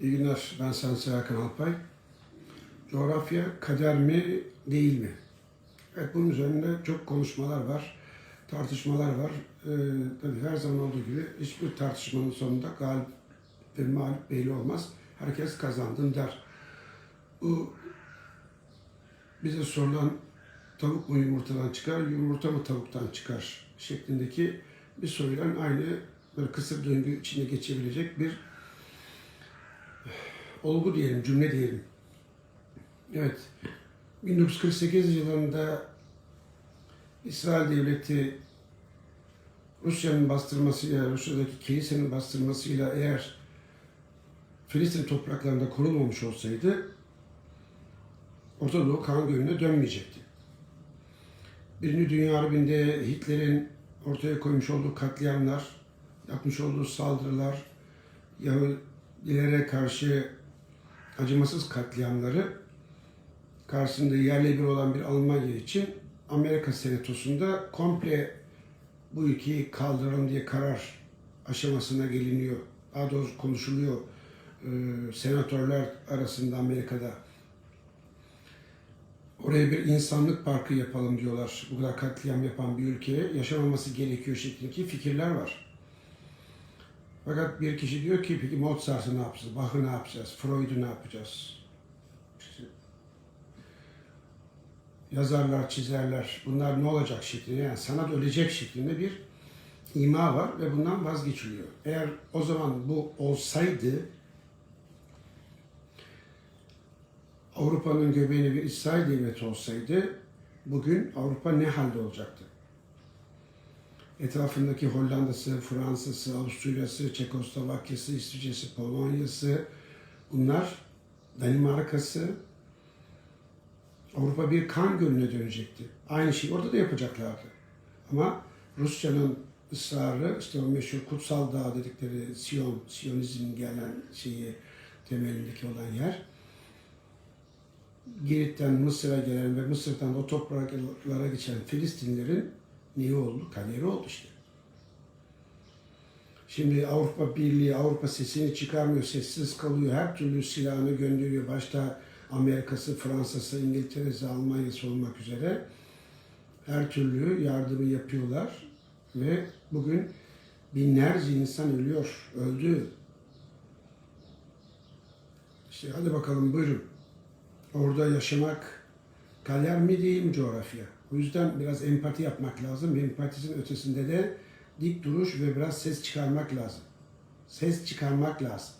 İyi günler, ben Sensi Hakan Alpay. Coğrafya kader mi, değil mi? Evet, bunun üzerinde çok konuşmalar var, tartışmalar var. Ee, tabii her zaman olduğu gibi hiçbir tartışmanın sonunda galip ve mağlup belli olmaz. Herkes kazandım der. Bu bize sorulan tavuk mu yumurtadan çıkar, yumurta mı tavuktan çıkar şeklindeki bir soruyla aynı böyle kısır döngü içinde geçebilecek bir olgu diyelim, cümle diyelim. Evet, 1948 yılında İsrail Devleti Rusya'nın bastırmasıyla, Rusya'daki kilisenin bastırmasıyla eğer Filistin topraklarında korunmamış olsaydı Orta Doğu kan gölüne dönmeyecekti. Birinci Dünya Harbi'nde Hitler'in ortaya koymuş olduğu katliamlar, yapmış olduğu saldırılar, Yahudilere karşı acımasız katliamları karşısında yerle bir olan bir Almanya için Amerika Senatosu'nda komple bu ülkeyi kaldıralım diye karar aşamasına geliniyor. Daha doğrusu konuşuluyor e, senatörler arasında Amerika'da. Oraya bir insanlık parkı yapalım diyorlar. Bu kadar katliam yapan bir ülkeye yaşamaması gerekiyor şeklindeki fikirler var. Fakat bir kişi diyor ki peki Mozart'ı ne yapacağız, Bach'ı ne yapacağız, Freud'u ne yapacağız? Yazarlar, çizerler, bunlar ne olacak şeklinde, yani sanat ölecek şeklinde bir ima var ve bundan vazgeçiliyor. Eğer o zaman bu olsaydı, Avrupa'nın göbeğine bir İsrail devleti olsaydı, bugün Avrupa ne halde olacaktı? Etrafındaki Hollanda'sı, Fransa'sı, Avusturya'sı, Çekoslovakya'sı, İsviçre'si, Polonya'sı, bunlar Danimarka'sı, Avrupa bir kan gölüne dönecekti. Aynı şeyi orada da yapacaklardı. Ama Rusya'nın ısrarı, işte o meşhur kutsal dağ dedikleri Siyon, Siyonizm gelen şeyi temelindeki olan yer, Girit'ten Mısır'a gelen ve Mısır'dan o topraklara geçen Filistinlerin neyi oldu? Kaderi oldu işte. Şimdi Avrupa Birliği, Avrupa sesini çıkarmıyor, sessiz kalıyor. Her türlü silahını gönderiyor. Başta Amerika'sı, Fransa'sı, İngiltere'si, Almanya'sı olmak üzere her türlü yardımı yapıyorlar ve bugün binlerce insan ölüyor, öldü. İşte hadi bakalım buyurun. Orada yaşamak kader mi değil coğrafya? O yüzden biraz empati yapmak lazım. Empatisinin ötesinde de dik duruş ve biraz ses çıkarmak lazım. Ses çıkarmak lazım.